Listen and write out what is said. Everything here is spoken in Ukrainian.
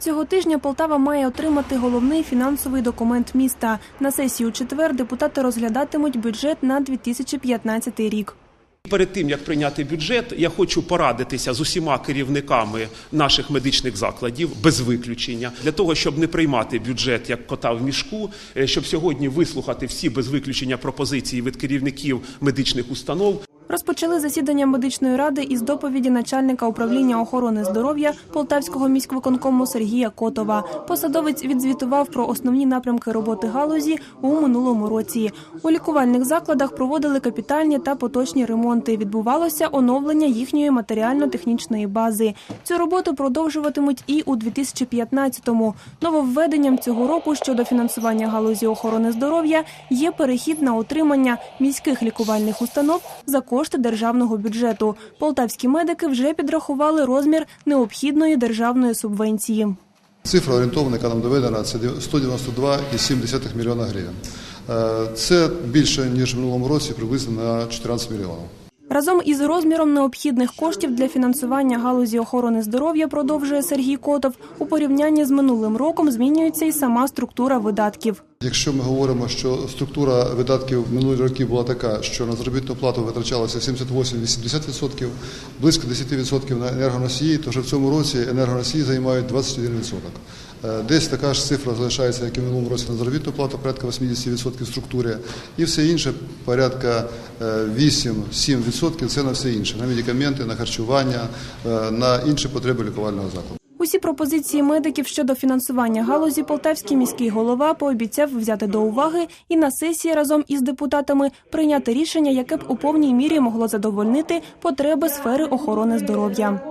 Цього тижня Полтава має отримати головний фінансовий документ міста. На сесії у четвер депутати розглядатимуть бюджет на 2015 рік. Перед тим як прийняти бюджет, я хочу порадитися з усіма керівниками наших медичних закладів без виключення для того, щоб не приймати бюджет як кота в мішку, е, щоб сьогодні вислухати всі без виключення пропозиції від керівників медичних установ. Розпочали засідання медичної ради із доповіді начальника управління охорони здоров'я Полтавського міськвиконкому Сергія Котова. Посадовець відзвітував про основні напрямки роботи галузі у минулому році. У лікувальних закладах проводили капітальні та поточні ремонти. Відбувалося оновлення їхньої матеріально-технічної бази. Цю роботу продовжуватимуть і у 2015-му. Нововведенням цього року щодо фінансування галузі охорони здоров'я є перехід на утримання міських лікувальних установ за кошти державного бюджету. Полтавські медики вже підрахували розмір необхідної державної субвенції. Цифра орієнтовна, яка нам доведена, це 192,7 мільйона гривень. Е, Це більше, ніж в минулому році, приблизно на 14 мільйонів. Разом із розміром необхідних коштів для фінансування галузі охорони здоров'я, продовжує Сергій Котов, у порівнянні з минулим роком змінюється і сама структура видатків. Якщо ми говоримо, що структура видатків минулі роки була така, що на заробітну плату витрачалося 78-80%, близько 10% на енергоносії, то вже в цьому році енергоносії займають 21%. Е, Десь така ж цифра залишається, як і в минулому році на заробітну плату, порядка 80% в структурі, і все інше порядка е, 8-7% це на все інше, на медикаменти, на харчування, е, на інші потреби лікувального закладу. Усі пропозиції медиків щодо фінансування галузі Полтавський міський голова пообіцяв взяти до уваги і на сесії разом із депутатами прийняти рішення, яке б у повній мірі могло задовольнити потреби сфери охорони здоров'я.